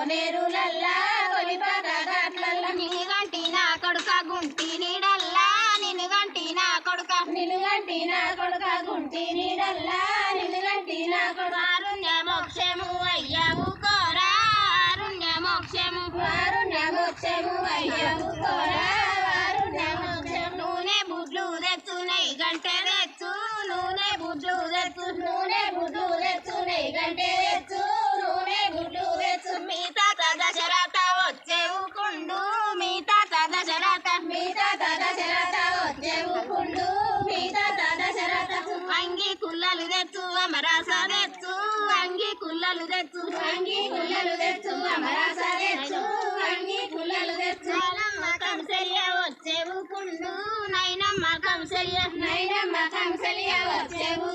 కోనేరులల్లా కొలిపాక ఘాట్లల్లా నిన్ను గంటి నా కొడుక గుంటి నీడల్లా నిన్ను గంటి నా కొడుక. నిలుగంటి నా కొడుక గుంటి నీడల్లా నిలుగంటి నా కొడుక. కారుణ్య మోక్షము అయ్యావు కోరా అరుణ్య మోక్షము వారుణ్య మోక్షము కోరా నూనె బుడ్లు తెచ్చు నెయ్యి గంటె తెచ్చు నూనె బుడ్లు తెచ్చు. నూనె గుడ్లు తెచ్చు నెయ్యి గంటే తెచ్చు అమరాస తెచ్చు అంగి కుల్లలు తెచ్చు. అంగి గుల్లలు తెచ్చు అమరాస తెచ్చు అంగి గుల్లలు తెచ్చు. నైనమ్మ కంసల్య వచ్చేవు కుండు నైనమ్మ కంసల్య. నైనమ్మ కంసలియ వచ్చేవు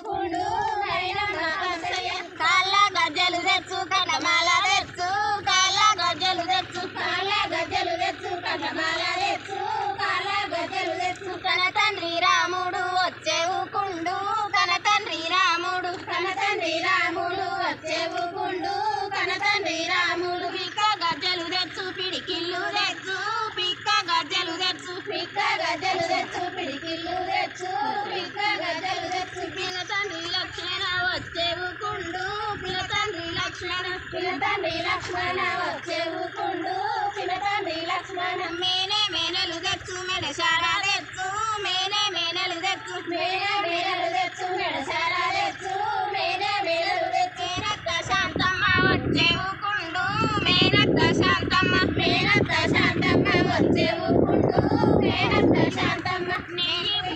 పిన తండ్రి లక్ష్మణ వచ్చేగుతుండు పిన తండ్రి లక్ష్మణ మేనే మేనలు తెచ్చు మెడసారా తెచ్చు మేనే మేనలు తెచ్చు మేనే మేనలు తెచ్చు మెడసారా తెచ్చు మేనే మేనలు తెచ్చేనక్క శాంతమ్మ వచ్చేవుకుండు మేనక్క శాంతమ్మ మేనక్క శాంతమ్మ వచ్చేవుకుండు మేనక్క శాంతమ్మ నేను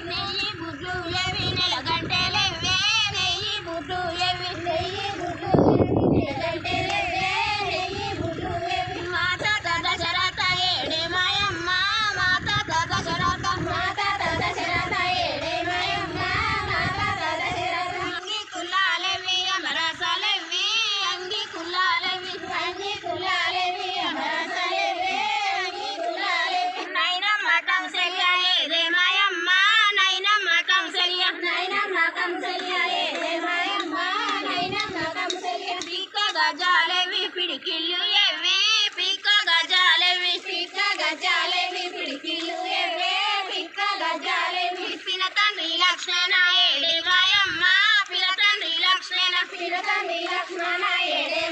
లక్ష్మణ ఏడే మాయమ్మ పిల్ల తండ్రి లక్ష్మణ. పిల్ల తండ్రి లక్ష్మణ ఏడే